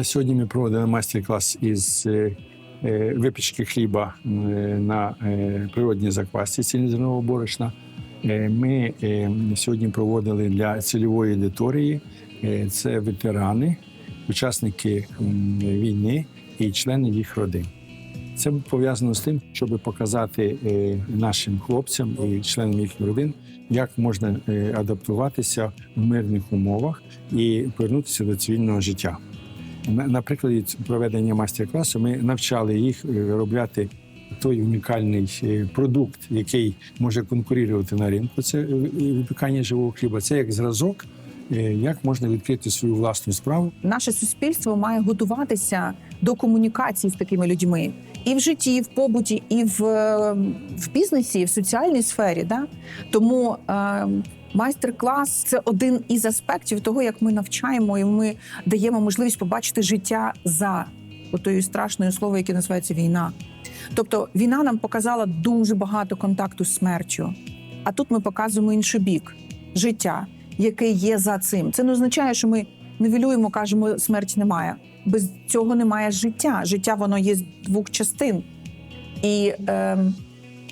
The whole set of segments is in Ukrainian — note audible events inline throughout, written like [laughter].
Сьогодні ми проводили майстер-клас із е, е, випічки хліба е, на природній заквасці цільнозернового борошна. Ми сьогодні проводили для цільової аудиторії. Це ветерани, учасники війни і члени їх родин. Це пов'язано з тим, щоб показати нашим хлопцям і членам їхніх родин, як можна адаптуватися в мирних умовах і повернутися до цивільного життя. На, прикладі проведення майстер-класу ми навчали їх е, виробляти той унікальний е, продукт, який може конкурувати на ринку. Це е, випікання живого хліба. Це як зразок, як можна відкрити свою власну справу. Наше суспільство має готуватися до комунікації з такими людьми і в житті, і в побуті, і в, е, в бізнесі, і в соціальній сфері. Да? Тому е, майстер-клас це один із аспектів того, як ми навчаємо, і ми даємо можливість побачити життя за отою страшною слово, яке називається війна. Тобто війна нам показала дуже багато контакту з смертю. А тут ми показуємо інший бік життя, яке є за цим. Це не означає, що ми нивелюємо, кажемо, смерті немає. Без цього немає життя. Життя воно є з двох частин. І ем,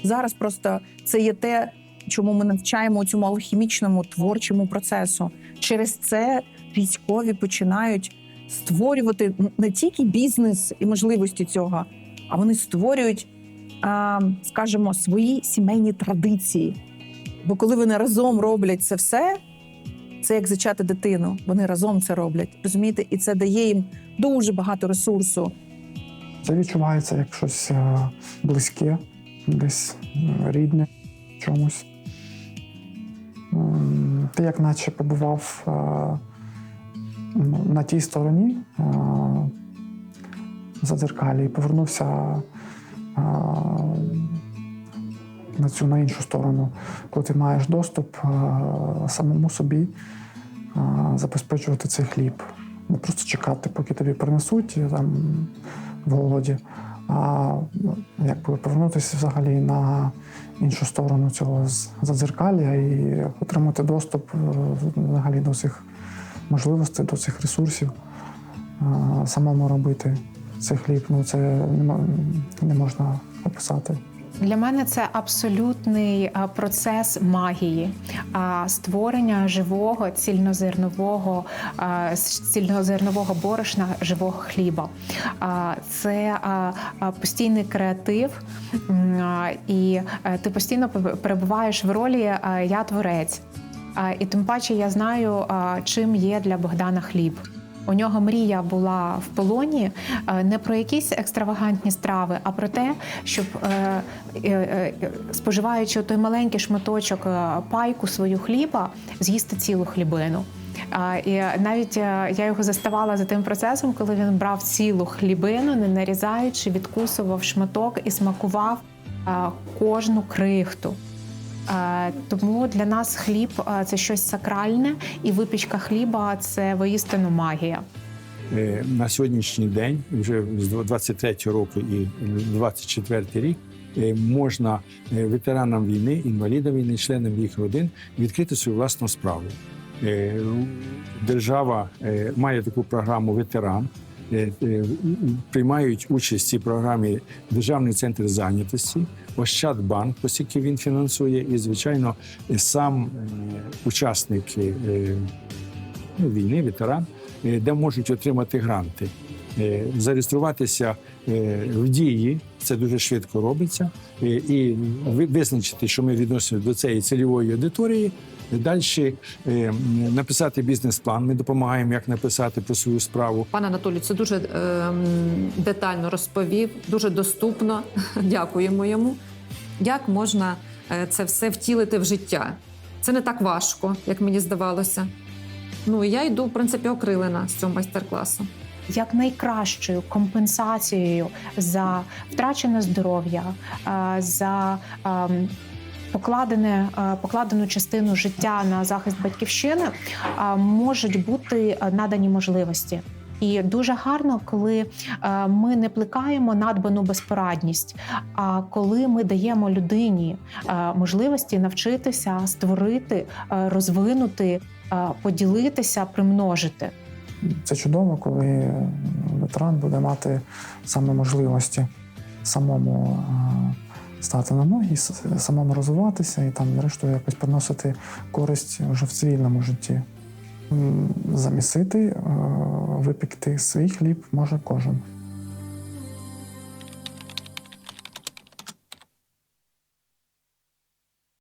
зараз просто це є те, чому ми навчаємо цьому алхімічному творчому процесу. Через це військові починають створювати не тільки бізнес і можливості цього, а вони створюють, а, скажімо, свої сімейні традиції. Бо коли вони разом роблять це все, це як зачати дитину. Вони разом це роблять. Розумієте, і це дає їм дуже багато ресурсу. Це відчувається як щось е, близьке, десь е, рідне чомусь. Ти як наче побував е, ну, на тій стороні е, задзеркалі і повернувся на цю на іншу сторону, коли ти маєш доступ е, самому собі е, забезпечувати цей хліб. Не просто чекати, поки тобі принесуть е, там в голоді, а ну, якби повернутися взагалі на іншу сторону цього задзеркалля і отримати доступ взагалі до цих можливостей, до цих ресурсів, самому робити цей хліб. Ну це не можна описати. Для мене це абсолютний процес магії, створення живого цільнозернового цільнозернового борошна, живого хліба. Це постійний креатив, і е, ти постійно перебуваєш в ролі я творець. І тим паче я знаю, чим є для Богдана хліб. У нього мрія була в полоні е, не про якісь екстравагантні страви, а про те, щоб е, е, споживаючи той маленький шматочок пайку свою хліба, з'їсти цілу хлібину. І навіть я його заставала за тим процесом, коли він брав цілу хлібину, не нарізаючи, відкусував шматок і смакував кожну крихту. Е, Тому для нас хліб е, це щось сакральне, і випічка хліба це воістину магія. Е, на сьогоднішній день, вже з 23 року і 24 рік, можна ветеранам війни, інвалідам війни, членам їх родин відкрити свою власну справу. Держава має таку програму ветеран. Е, е, Приймають участь в цій програмі Державний центр зайнятості, Ощадбанк, оскільки він фінансує, і, звичайно, сам е, учасник ну, війни, ветеран, де можуть отримати гранти. Зареєструватися в дії, це дуже швидко робиться, і визначити, що ми відносимо до цієї цільової аудиторії. Далі написати бізнес-план. Ми допомагаємо, як написати про свою справу. Пан Анатолій це дуже ем, детально розповів, дуже доступно. [laughs] Дякуємо йому. Як можна е, це все втілити в життя? Це не так важко, як мені здавалося. Ну я йду, в принципі, окрилена з цього майстер-класу. як найкращою компенсацією за втрачене здоров'я, е, за ем, покладене, е, покладену частину життя на захист батьківщини, е, можуть бути е, надані можливості. І дуже гарно, коли ми не плекаємо надбану безпорадність, а коли ми даємо людині можливості навчитися створити, розвинути, поділитися, примножити. Це чудово, коли ветеран буде мати саме можливості самому стати на ноги, самому розвиватися і там, зрештою, якось приносити користь вже в цивільному житті. Замісити, е, випікти свій хліб може кожен.